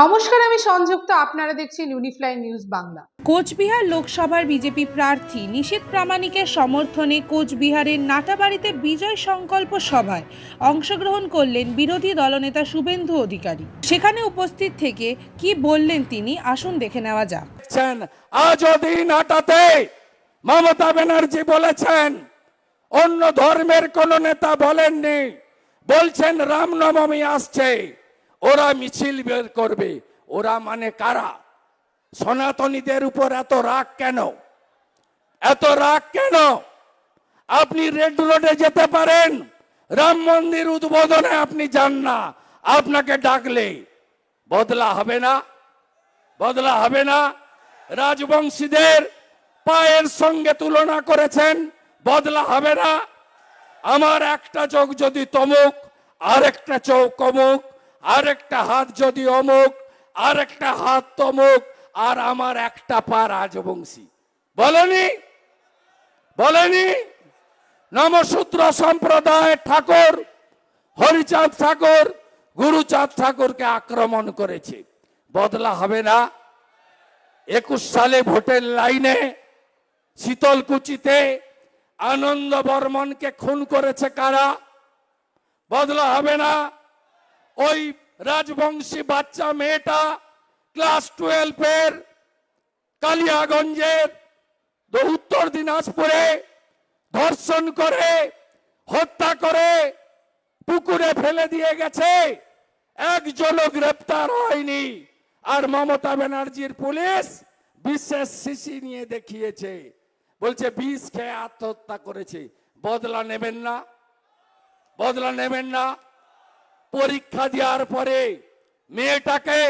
নমস্কার আমি সংযুক্ত আপনারা দেখছেন ইউনিফ্লাই নিউজ বাংলা। কোচবিহার লোকসভার বিজেপি প্রার্থী নিশীত প্রামাণিকের সমর্থনে কোচবিহারের নাটাবাড়িতে বিজয় সংকল্প সভায় অংশগ্রহণ করলেন বিরোধী দলনেতা শুভেন্দু অধিকারী। সেখানে উপস্থিত থেকে কি বললেন তিনি আসুন দেখে নেওয়া যাক। আজও দিন হাটাতে মমতা ব্যানার্জি বলেছেন অন্য ধর্মের কোন নেতা বলেননি বলছেন রামনবমী আসছে। ওরা মিছিল বের করবে। ওরা মানে কারা? সনাতনীদের উপর এত রাগ কেন? এত রাগ কেন? আপনি রেড রোডে যেতে পারেন, রাম মন্দির উদ্বোধনে আপনি যান না, আপনাকে ডাকলে। বদলা হবে না, বদলা হবে না। রাজবংশীদের পায়ের সঙ্গে তুলনা করেছেন, বদলা হবে না। আমার একটা চোখ যদি তমুক, আরেকটা চোখ অমুক আরেকটা হাত যদি অমুক, আরেকটা হাত তমুক, আর আমার একটা পা রাজবংশী। বলেনি? বলেনি? নমসূত্র সম্প্রদায়ের ঠাকুর, হরিচাঁদ ঠাকুর, গুরুচাঁদ ঠাকুরকে আক্রমণ করেছে। বদলা হবে না। একুশ সালে ভোটের লাইনে শীতলকুচিতে আনন্দ বর্মনকে খুন করেছে কারা? বদলা হবে না। ওই রাজবংশী বাচ্চা মেয়েটা ক্লাস টুয়েলভের কালিয়াগঞ্জের উত্তর দিনাজপুরে ধর্ষণ করে, হত্যা করে, পুকুরে ফেলে দিয়ে গেছে। একজনও গ্রেপ্তার হয়নি। আর মমতা ব্যানার্জির পুলিশ বিশেষ শিশি নিয়ে দেখিয়েছে। বলছে, বিষ খেয়ে আত্মহত্যা করেছে। বদলা নেবেন না। বদলা নেবেন না। পরীক্ষা দেওয়ার পরে মেয়েটাকে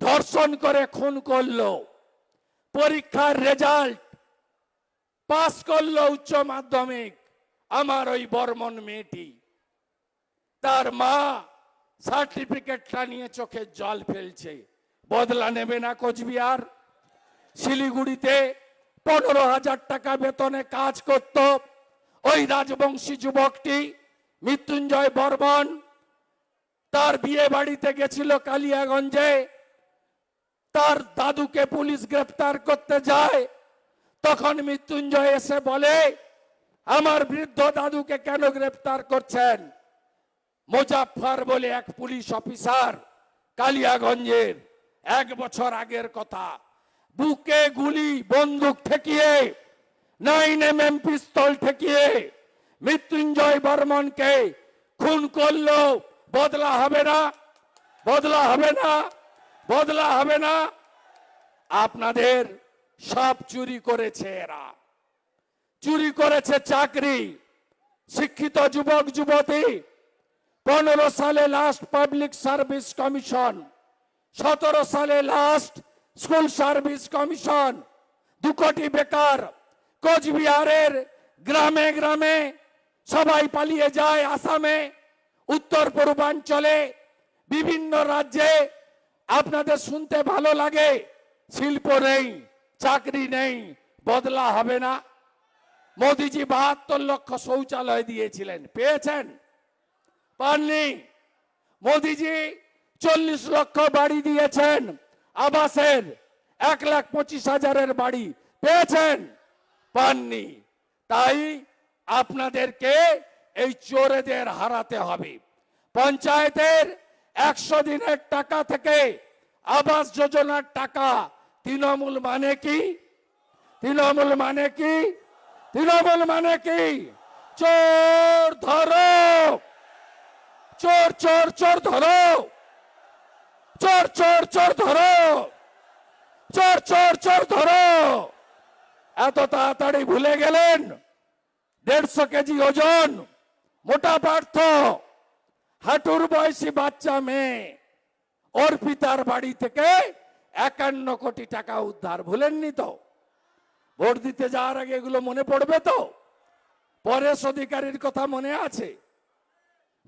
ধর্ষণ করে খুন করল। পরীক্ষার রেজাল্ট পাস করল উচ্চ মাধ্যমিক। আমার ওই বর্মন মেয়েটি। তার মা সার্টিফিকেটটা নিয়ে চোখে জল ফেলছে। বদলা নেবে না কোচবিহার। শিলিগুড়িতে পনেরো হাজার টাকা বেতনে কাজ করত। ওই রাজবংশী যুবকটি মৃত্যুঞ্জয় বর্মন তার বিয়ে বাড়িতে গেছিল কালিয়াগঞ্জে। তার দাদুকে পুলিশ গ্রেফতার করতে যায়। তখন মৃত্যুঞ্জয় এসে বলে, আমার বৃদ্ধ দাদুকে কেন গ্রেফতার করছেন? মোজাফফর বলে এক পুলিশ অফিসার কালিয়াগঞ্জের এক বছর আগের কথা। বুকে গুলি, বন্দুক ঠেকিয়ে, নাইন এম এম পিস্তল ঠেকিয়ে, মৃত্যুঞ্জয় বর্মনকে খুন করল বদলা হবে না, বদলা হবে না, বদলা হবে না। আপনাদের সব চুরি করেছে এরা। চুরি করেছে চাকরি, শিক্ষিত যুবক, যুবতী। পনেরো সালে লাস্ট পাবলিক সার্ভিস কমিশন সতেরো সালে লাস্ট স্কুল সার্ভিস কমিশন দু কোটি বেকার, কোচবিহারের গ্রামে গ্রামে সবাই পালিয়ে যায় আসামে। উত্তর পূর্বাঞ্চলে বিভিন্ন রাজ্যে আপনাদের শুনতে ভালো লাগে, শিল্প নেই, চাকরি নেই, বদলা হবে না। মোদিজি বাহাত্তর লক্ষ শৌচালয় দিয়েছিলেন, পেয়েছেন? পাননি। মোদিজি চল্লিশ লক্ষ বাড়ি দিয়েছেন, আবাসের এক লাখ পঁচিশ হাজারের বাড়ি পেয়েছেন? পাননি। তাই আপনাদেরকে এই চোরেদের হারাতে হবে। পঞ্চায়েতের একশো দিনের টাকা থেকে আবাস যোজনার টাকা তৃণমূল মানে কি? তৃণমূল মানে কি? তৃণমূল মানে কি? চোর ধরো! চোর চোর চোর ধরো! চোর চোর চোর ধরো! চোর চোর চোর ধরো! এত তাড়াতাড়ি ভুলে গেলেন? দেড়শো কেজি ওজন! মোটা পার্থ, হাঁটুর বয়সী বাচ্চা মেয়ে, ওর পিতার বাড়ি থেকে একান্ন কোটি টাকা উদ্ধার, ভুলেননি তো? ভোট দিতে যাওয়ার আগে এগুলো মনে পড়বে তো? পরেশ অধিকারীর কথা মনে আছে?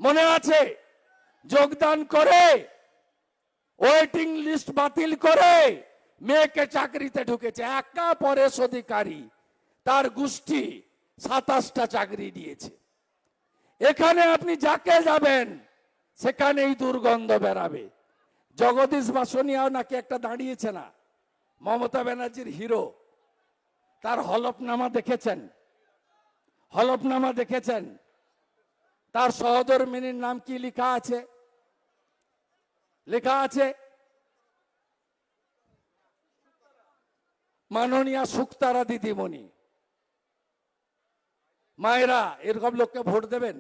মনে আছে? যোগদান করে ওয়েটিং লিস্ট বাতিল করে মেয়েকে চাকরিতে ঢুকেছে। একা পরেশ অধিকারী, তার গোষ্ঠী সাতাশটা চাকরি দিয়েছে। এখানে আপনি যাকে যাবেন, সেখানেই দুর্গন্ধ বেরাবে। জগদীশ বাসনিয়াও নাকি একটা দাঁড়িয়েছে না। মমতা ব্যানার্জির হিরো। তার হলফনামা দেখেছেন? হলফনামা দেখেছেন? তার সহধর্মিনীর নাম কি লেখা আছে? লেখা আছে? মাননীয়া সুক্তারা দিদিমণি। মায়েরা, এরকম লোককে ভোট দেবেন?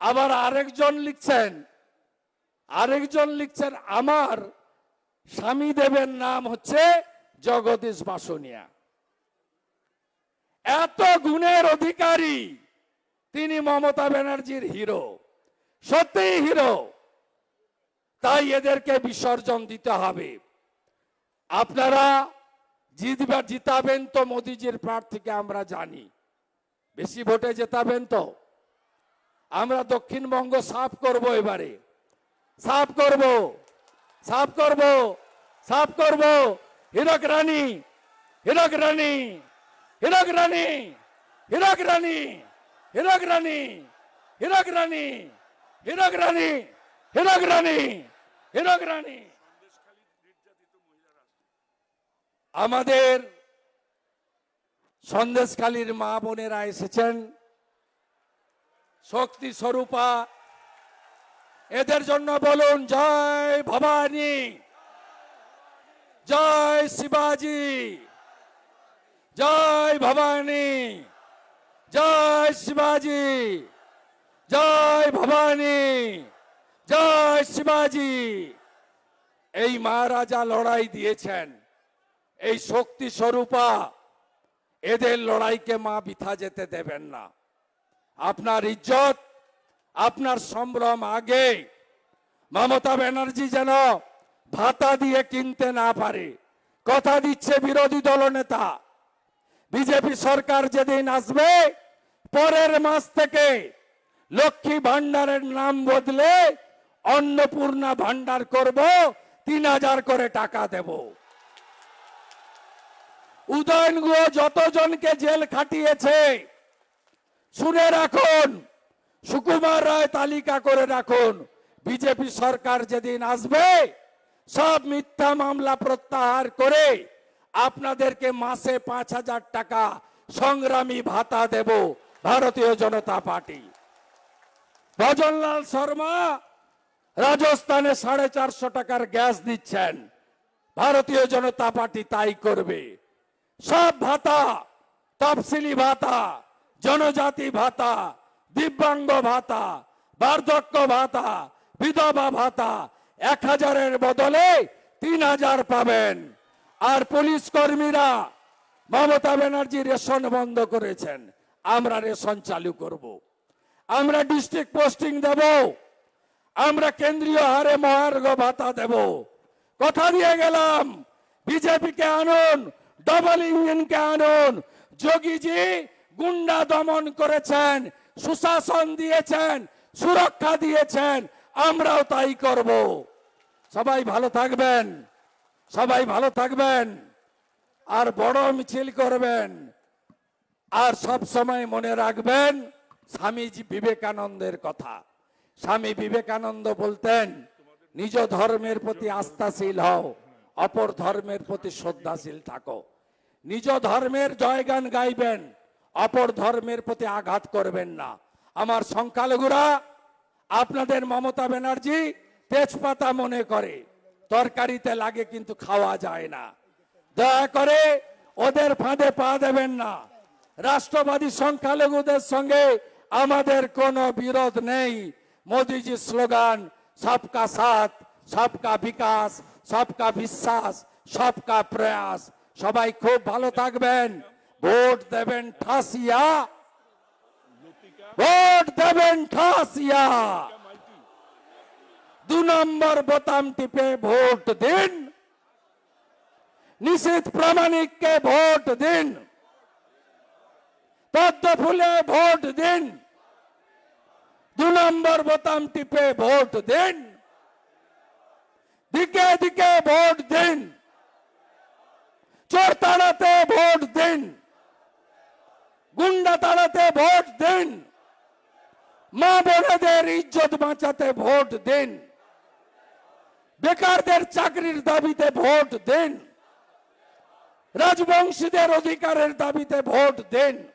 আবার আরেকজন লিখছেন আরেকজন লিখছেন, আমার স্বামী দেবের নাম হচ্ছে জগদীশ বাসনিয়া। এত গুণের অধিকারী, তিনি মমতা ব্যানার্জির হিরো সত্যি হিরো। তাই এদেরকে বিসর্জন দিতে হবে। আপনারা জিতবা জিতাবেন তো মোদিজির প্রার্থীকে আমরা জানি। বেশি ভোটে জেতাবেন তো। আমরা দক্ষিণবঙ্গ সাফ করব এবারে। সাফ করব। সাফ করব। সাফ করব। হিরক রানী। হিরক রানী। হিরক রানী। হিরক রানী। হিরক রানী। হিরক রানী। হিরক রানী। হিরক রানী। হিরক রানী। আমাদের সন্দেশখালীর মা বোনেরা এসেছেন। শক্তি স্বরূপা, এদের জন্য বলুন জয় ভবানী, জয় শিবাজি, জয় ভবানী, জয় শিবাজি, জয় ভবানী, জয় শিবাজি। এই মহারাজা লড়াই দিয়েছেন। এই শক্তি স্বরূপা, এদের লড়াইকে মা বিথা যেতে দেবেন না। আপনার ইজ্জত, আপনার সম্ভ্রম আগে মমতা ব্যানার্জি যেন ভাতা দিয়ে কিনতে না পারে। কথা দিচ্ছে বিরোধী দলনেতা বিজেপি সরকার যেদিন আসবে, পরের মাস থেকে লক্ষ্মী ভান্ডারের নাম বদলে অন্নপূর্ণা ভান্ডার করব, তিন হাজার করে টাকা দেব। উদয়ন গুহ যতজনকে জেল খাটিয়েছে, শুনে রাখুন, সুকুমার রায় তালিকা করে রাখুন, বিজেপি সরকার যেদিন আসবে, সব মিথ্যা মামলা প্রত্যাহার করে আপনাদেরকে মাসে পাঁচ হাজার টাকা সংগ্রামী ভাতা দেব ভারতীয় জনতা পার্টি। ভজনলাল শর্মা রাজস্থানে সাড়ে চারশো টাকার গ্যাস দিচ্ছেন, ভারতীয় জনতা পার্টি তাই করবে। সব ভাতা, তফসিলি ভাতা, জনজাতি ভাতা, দিব্যাঙ্গ ভাতা, বার্ধক্য ভাতা, বিধবা ভাতা এক হাজারের বদলে তিন হাজার পাবেন। আর পুলিশ কর্মীরা মমতা ব্যানার্জি রেশন বন্ধ করেছেন। আমরা রেশন চালু করব। আমরা ডিস্ট্রিক্ট পোস্টিং দেব। আমরা কেন্দ্রীয় হারে মহার্ঘ ভাতা দেব। কথা দিয়ে গেলাম। বিজেপিকে আনুন। ডবল ইঞ্জিনকে আনুন যোগীজি গুন্ডা দমন করেছেন, সুশাসন দিয়েছেন, সুরক্ষা দিয়েছেন, আমরাও তাই করব। সবাই ভালো থাকবেন, সবাই ভালো থাকবেন, আর বড় মিছিল করবেন, আর সব সময় মনে রাখবেন, স্বামীজি বিবেকানন্দের কথা। স্বামী বিবেকানন্দ বলতেন, নিজ ধর্মের প্রতি আস্থাশীল হও, অপর ধর্মের প্রতি শ্রদ্ধাশীল থাকো। নিজ ধর্মের জয়গান গাইবেন, অপর ধর্মের প্রতি আঘাত করবেন না। আমার সংখ্যালঘুরা, আপনাদের মমতা ব্যানার্জি তেজপাতা মনে করে, তরকারিতে লাগে কিন্তু খাওয়া যায় না। দয়া করে ওদের ফাঁদে পা দেবেন না। রাষ্ট্রবাদী সংখ্যালঘুদের সঙ্গে আমাদের কোনো বিরোধ নেই। মোদিজির স্লোগান, সবকা সাথ, সবকা বিকাশ, সবকা বিশ্বাস, সবকা প্রয়াস। সবাই খুব ভালো থাকবেন। ভোট দেবেন ঠাসিয়া। ভোট দেবেন ঠাসিয়া। দু নম্বর বোতাম টিপে ভোট দিন। নিশীথ প্রামাণিককে ভোট দিন। পদ্ম ফুলে ভোট দিন। দু নম্বর বোতাম টিপে ভোট দিন। দিকে দিকে ভোট দিন। চোর তাড়াতে ভোট দিন। গুন্ডা তাড়াতে ভোট দিন। মা বোনেদের ইজ্জত বাঁচাতে ভোট দিন। বেকারদের চাকরির দাবিতে ভোট দিন। রাজবংশীদের অধিকারের দাবিতে ভোট দিন।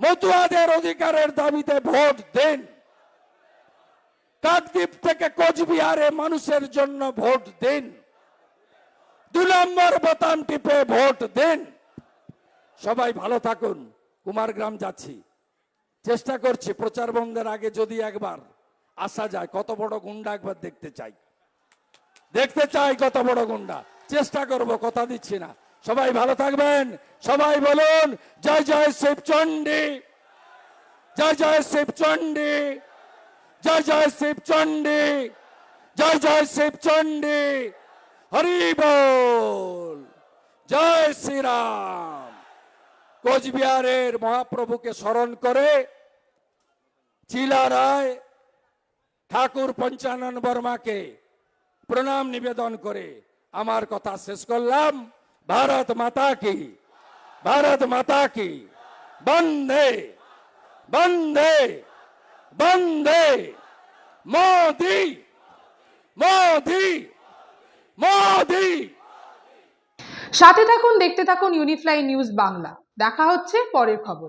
মতুয়াদের অধিকারের দাবিতে ভোট দিন। কাকদ্বীপ থেকে কোচবিহারে মানুষের জন্য ভোট দিন। দু নম্বর বোতাম টিপে ভোট দিন। সবাই ভালো থাকুন। কুমারগ্রাম যাচ্ছি। চেষ্টা করছি প্রচার বন্ধের আগে যদি একবার আসা যায়, কত বড় গুন্ডা একবার দেখতে চাই। দেখতে চাই কত বড় গুন্ডা। চেষ্টা করব, কথা দিচ্ছি না। সবাই ভালো থাকবেন। সবাই বলুন, জয় জয় শিবচণ্ডী। জয় জয় শিবচণ্ডী। জয় জয় শিবচণ্ডী। জয় জয় শিবচণ্ডী। হরি বল। জয় শ্রীরাম। কোচবিহারের মহাপ্রভুকে স্মরণ করে চিলা রায় ঠাকুর পঞ্চানন বর্মাকে প্রণাম নিবেদন করে আমার কথা শেষ করলাম। ভারত মাতা কি? ভারত মাতা কি? বন্দে বন্দে বন্দে। মোদি মোদি। মোদি! সাথে থাকুন দেখতে থাকুন ইউনিফ্লাই নিউজ বাংলা। দেখা হচ্ছে পরের খবর।